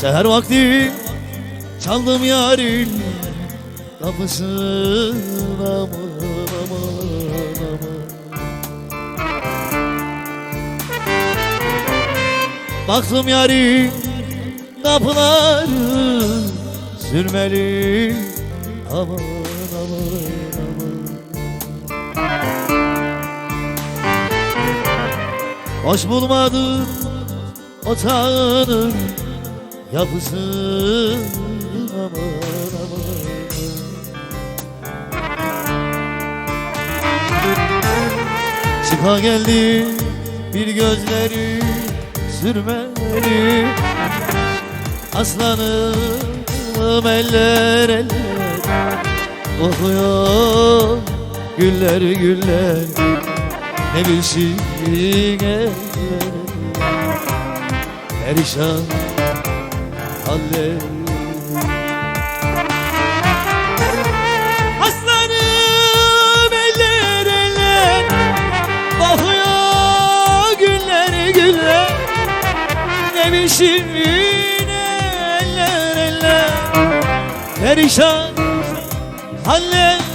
Seher vakti çaldım yarın kapısına aman aman aman. Baktım yarın kapıları sürmeli aman aman aman. Hoş bulmadım otağının yapısı aman aman. Çıka geldi bir gözleri sürmeli. Aslanım eller eller. Okuyor güller güller. Ne bilsin eller Perişan haller Aslanım eller eller Bakıyor güller Ne biçim eller eller Perişan. Haller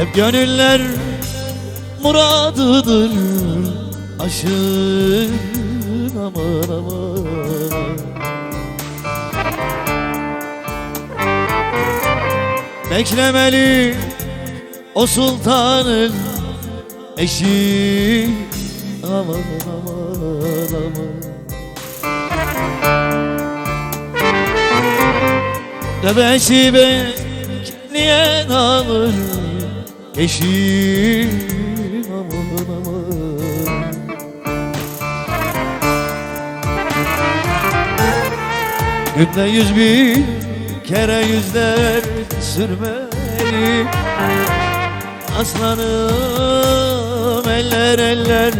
Hep gönüller muradıdır Aşığın aman aman. Beklemeli o sultanın eşi Aman aman aman. Bebeşi bekleyen alır Eşi aman aman Günde yüz bin kere yüzler sürmeli Aslanım eller eller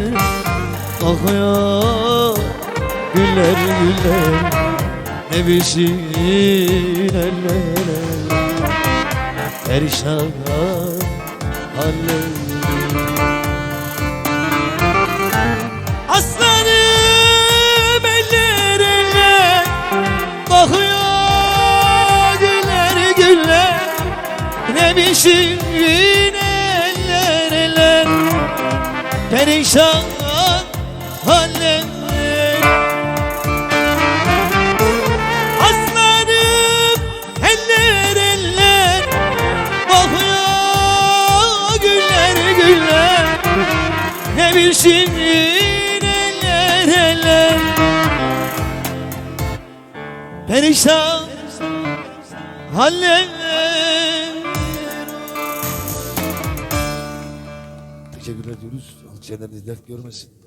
Kokuyor. Güller güller Ne bilsin eller eller. Perişan haller Aslanım eller Bakıyor güller güller. Ne biçim eller eller Perişan haller Ne bilsin eller eller Perişan haller Teşekkürler diyoruz. Alçıyanlarınız dert görmesin.